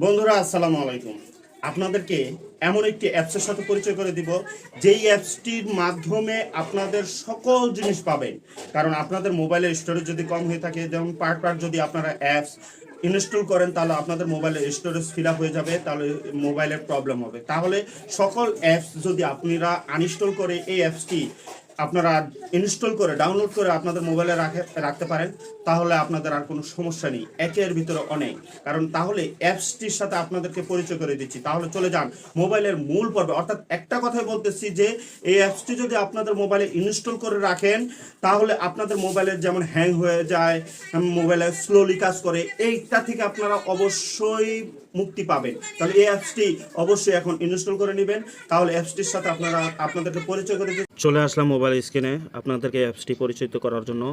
বন্ধুরা, আসসালামু আলাইকুম। আপনাদেরকে এমন একটি অ্যাপসের সাথে পরিচয় করে দিব, যেই অ্যাপসটির মাধ্যমে আপনাদের সকল জিনিস পাবেন। কারণ আপনাদের মোবাইলের স্টোরেজ যদি কম হয়ে থাকে, যেমন পার্ট পার্ট যদি আপনারা অ্যাপস ইনস্টল করেন, তাহলে আপনাদের মোবাইলের স্টোরেজ ফিল হয়ে যাবে, তাহলে মোবাইলের প্রবলেম হবে। তাহলে সকল অ্যাপস যদি আপনারা আনইনস্টল করে, এই অ্যাপসটি আপনারা ইনস্টল করে, ডাউনলোড করে আপনাদের মোবাইলে রাখে, রাখতে পারেন, তাহলে আপনাদের আর কোনো সমস্যা নেই। একের ভিতরে অনেক। কারণ তাহলে অ্যাপসটির সাথে আপনাদেরকে পরিচয় করে দিচ্ছি। তাহলে চলে যান মোবাইলের মূল পর্বে। অর্থাৎ একটা কথাই বলতেছি যে, এই অ্যাপসটি যদি আপনাদের মোবাইলে ইনস্টল করে রাখেন, তাহলে আপনাদের মোবাইলের যেমন হ্যাং হয়ে যায় মোবাইলে স্লোলি কাজ করে, এইটা থেকে আপনারা অবশ্যই মুক্তি পাবেন। তাহলে এই অ্যাপসটি অবশ্যই এখন ইনস্টল করে নেবেন। তাহলে অ্যাপসটির সাথে আপনারা আপনাদেরকে পরিচয় করে দিচ্ছি। চলে আসলাম মোবাইল স্ক্রিনে আপনাদেরকে অ্যাপসটি পরিচিত করার জন্য।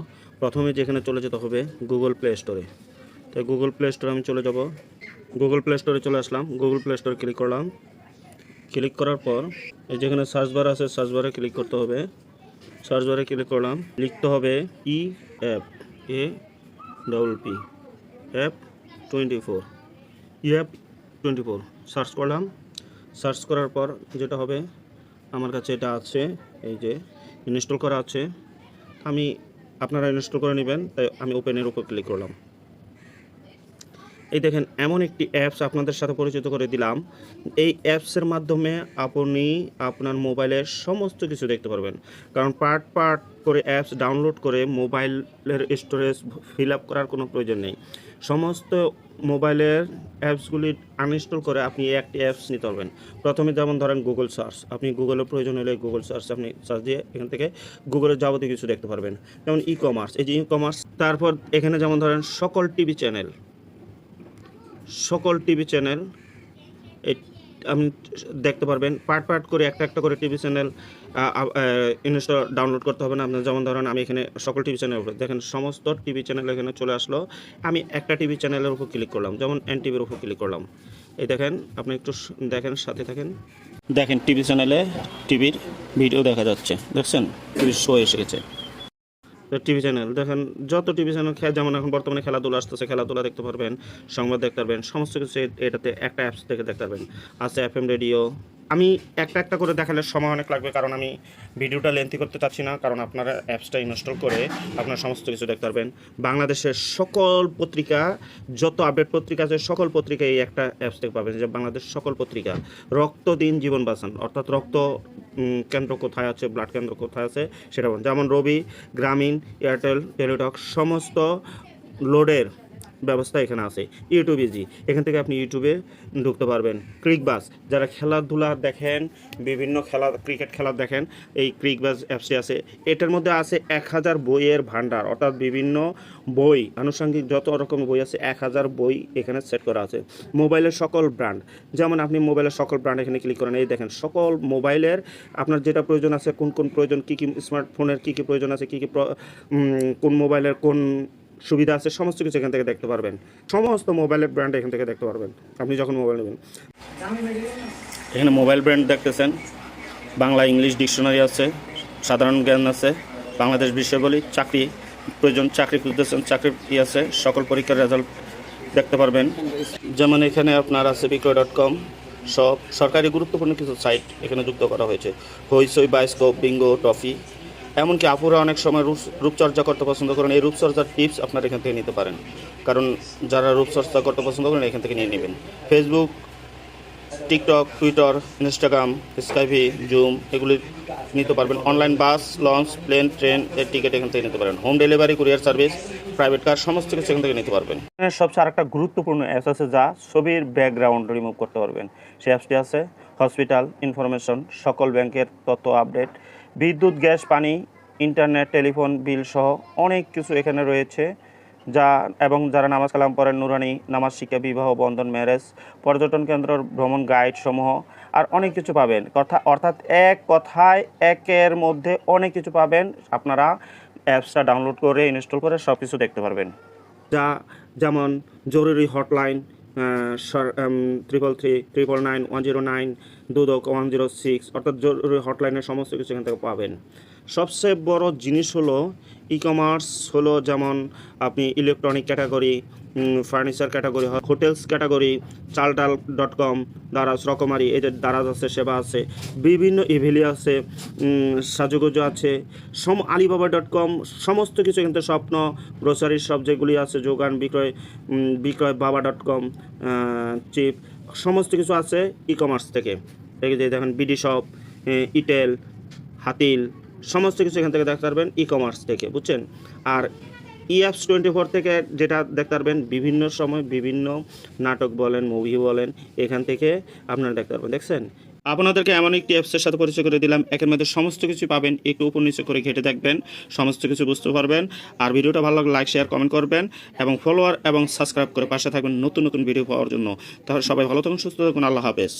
প্রথমে যেখানে চলে যেতে হবে গুগল প্লে স্টোরে তো গুগল প্লে স্টোরে আমি চলে যাব। গুগল প্লে স্টোরে চলে আসলাম। গুগল প্লে স্টোরে ক্লিক করলাম। ক্লিক করার পর এই যেখানে সার্চ বার আছে সার্চ বারে ক্লিক করতে হবে। সার্চ বারে ক্লিক করলাম। লিখতে হবে E app A double P app twenty four E app twenty four search করলাম। সার্চ করার পর যেটা হবে আমার কাছে এটা আছে, এই যে ইনস্টল করা আছে। আমি, আপনারা ইনস্টল করে নেবেন, তাই আমি ওপেনের উপর ক্লিক করলাম। এই দেখেন, এমন একটি অ্যাপস আপনাদের সাথে পরিচিত করে দিলাম। এই অ্যাপসের মাধ্যমে আপনি আপনার মোবাইলের সমস্ত কিছু দেখতে পারবেন। কারণ পার্ট পার্ট করে অ্যাপস ডাউনলোড করে মোবাইলের স্টোরেজ ফিল আপ করার কোনো প্রয়োজন নেই। সমস্ত মোবাইলের অ্যাপসগুলি আনইনস্টল করে আপনি একটি অ্যাপস নিতে পারবেন। প্রথমে যেমন ধরেন গুগল সার্চ আপনি গুগলের প্রয়োজন হলে গুগল সার্চ আপনি সার্চ দিয়ে এখান থেকে গুগলের যাবতীয় কিছু দেখতে পারবেন। যেমন ই কমার্স এই যে ই কমার্স তারপর এখানে যেমন ধরেন সকল টিভি চ্যানেল সকল টিভি চ্যানেল এই আপনি দেখতে পারবেন। পার্ট পার্ট করে একটা একটা করে টিভি চ্যানেল ইনস্টল ডাউনলোড করতে হবে না। আপনার যেমন ধরেন আমি এখানে সকল টিভি চ্যানেল উপরে, দেখেন সমস্ত টিভি চ্যানেল এখানে চলে আসলো। আমি একটা টিভি চ্যানেলের উপর ক্লিক করলাম, যেমন এন টিভির উপর ক্লিক করলাম। এই দেখেন, আপনি একটু দেখেন, সাথে থাকেন। দেখেন টিভি চ্যানেলে টিভির ভিডিও দেখা যাচ্ছে, দেখছেন? টিভির শো এসে গেছে। TV channel. দেখেন, যত টিভি চ্যানেল যেমন এখন বর্তমানে খেলাধুলা আসতেছে, খেলাধুলা দেখতে পারবেন, সংবাদ দেখতে পারবেন, সমস্ত কিছু এটাতে একটা অ্যাপস থেকে দেখতে পারবেন। আছে এফ এম রেডিও আমি একটা একটা করে দেখালে সময় অনেক লাগবে, কারণ আমি ভিডিওটা লেন্থি করতে চাচ্ছি না, কারণ আপনারা অ্যাপসটা ইনস্টল করে আপনারা সমস্ত কিছু দেখতে পারবেন। বাংলাদেশের সকল পত্রিকা, যত আপডেট পত্রিকা আছে, সকল পত্রিকা এই একটা অ্যাপস থেকে পাবেন, যে বাংলাদেশ সকল পত্রিকা। রক্ত দিন জীবন বাঁচান, অর্থাৎ রক্ত কেন্দ্র কোথায় আছে ব্লাড কেন্দ্র কোথায় আছে, সেটা যেমন রবি, গ্রামীণ, এয়ারটেল টেলিটক সমস্ত লোডের ব্যবস্থা এখানে আছে। ইউটিউব ইজি এখান থেকে আপনি ইউটিউবে ঢুকতে পারবেন। ক্রিক বাস যারা খেলাধুলা দেখেন, বিভিন্ন খেলা ক্রিকেট খেলা দেখেন, এই ক্রিক বাস অ্যাপসে আছে। এটার মধ্যে আছে এক হাজার বইয়ের ভান্ডার অর্থাৎ বিভিন্ন বই, আনুষঙ্গিক যত রকম বই আছে, এক হাজার বই এখানে সেট করা আছে। মোবাইলের সকল ব্র্যান্ড। যেমন আপনি মোবাইলের সকল ব্র্যান্ড এখানে ক্লিক করেন, এই দেখেন, সকল মোবাইলের আপনার যেটা প্রয়োজন আছে, কোন কোন প্রয়োজন, কী কী স্মার্টফোনের কী কী প্রয়োজন আছে, কী কী কোন মোবাইলের কোন সুবিধা আছে, সমস্ত কিছু এখান থেকে দেখতে পারবেন। সমস্ত মোবাইলের ব্র্যান্ড এখান থেকে দেখতে পারবেন। আপনি যখন মোবাইল নেবেন। এখানে মোবাইল ব্র্যান্ড দেখতেছেন। বাংলা ইংলিশ ডিকশনারি আছে, সাধারণ জ্ঞান আছে, বাংলাদেশ বিষয়াবলী চাকরি প্রয়োজন, চাকরি খুঁজতেছেন, চাকরির ই আছে, সকল পরীক্ষার রেজাল্ট দেখতে পারবেন। যেমন এখানে আপনার আছে বিক্রয় ডট কম সব সরকারি গুরুত্বপূর্ণ কিছু সাইট এখানে যুক্ত করা হয়েছে। হইসই বায়োস্কোপ বিঙ্গো টফি এমনকি আপুরা অনেক সময় রূপ রূপচর্চা করতে পছন্দ করেন। এই রূপচর্চার টিপস আপনারা এখান থেকে নিতে পারেন। কারণ যারা রূপচর্চা করতে পছন্দ করেন, এখান থেকে নিয়ে নেবেন। ফেসবুক টিকটক টুইটার ইনস্টাগ্রাম স্কাইভি জুম এগুলি নিতে পারবেন। Online bus launch plane train এর টিকিট এখান থেকে নিতে পারেন। Home delivery courier service private car সমস্ত কিছু এখান থেকে নিতে পারবেন। সবচেয়ে আরেকটা গুরুত্বপূর্ণ অ্যাপস আছে যা ছবির ব্যাকগ্রাউন্ড রিমুভ করতে পারবেন। সেই অ্যাপসটি আছে হসপিটাল ইনফরমেশন সকল ব্যাংকের তথ্য আপডেট বিদ্যুৎ, গ্যাস, পানি, ইন্টারনেট, টেলিফোন, বিল সহ অনেক কিছু এখানে রয়েছে, যা এবং যারা নামাজ কালাম পড়েন, নুরানি, নামাজ শিক্ষা, বিবাহ, বন্ধন, ম্যারেজ, পর্যটন কেন্দ্র, ভ্রমণ গাইড সমূহ, আর অনেক কিছু পাবেন। কথা, অর্থাৎ এক কথায় একের মধ্যে অনেক কিছু পাবেন। আপনারা অ্যাপসটা ডাউনলোড করে ইনস্টল করে সব কিছু দেখতে পারবেন। যা, যেমন জরুরি hotline triple three triple nine one zero nine Dudok one zero six অর্থাৎ জরুরি হটলাইনের সমস্ত কিছু এখান থেকে পাবেন। সবচেয়ে বড় জিনিস হলো ই কমার্স হলো যেমন আপনি ইলেকট্রনিক ক্যাটাগরি ফার্নিচার ক্যাটাগরি হয় hotels category Chaldal dot com Daraz, Rokomari এদের দারাজ আছে, সেবা আছে, বিভিন্ন ইভেলি আছে সাজুগুজু আছে, সম আলিবাবা ডট কম সমস্ত কিছু কিন্তু স্বপ্ন গ্রোসারির সব যেগুলি আছে, যোগান বিক্রয় বিক্রয় বাবা ডট কম চিপ সমস্ত কিছু আছে ই কমার্স থেকে দেখেন বিডি শপ ইটেল হাতিল, সমস্ত কিছু এখান থেকে দেখতে পারবেন ই কমার্স থেকে, বুঝছেন? আর ইএফস টোয়েন্টি ফোর থেকে যেটা দেখতে পারবেন, বিভিন্ন সময় বিভিন্ন নাটক বলেন মুভি বলেন, এখান থেকে আপনারা দেখতে পারবেন, দেখছেন? আপনাদেরকে এমন একটি অ্যাপসের সাথে পরিচয় করে দিলাম। একের মধ্যে সমস্ত কিছু পাবেন, একটু উপর নিচে করে ঘেটে দেখবেন, সমস্ত কিছু বুঝতে পারবেন। আর ভিডিওটা ভালো লাগলে লাইক শেয়ার কমেন্ট করবেন এবং ফলোয়ার এবং সাবস্ক্রাইব করে পাশে থাকবেন নতুন নতুন ভিডিও পাওয়ার জন্য। তাহলে সবাই ভালো থাকুন, সুস্থ থাকুন, আল্লাহ হাফেজ।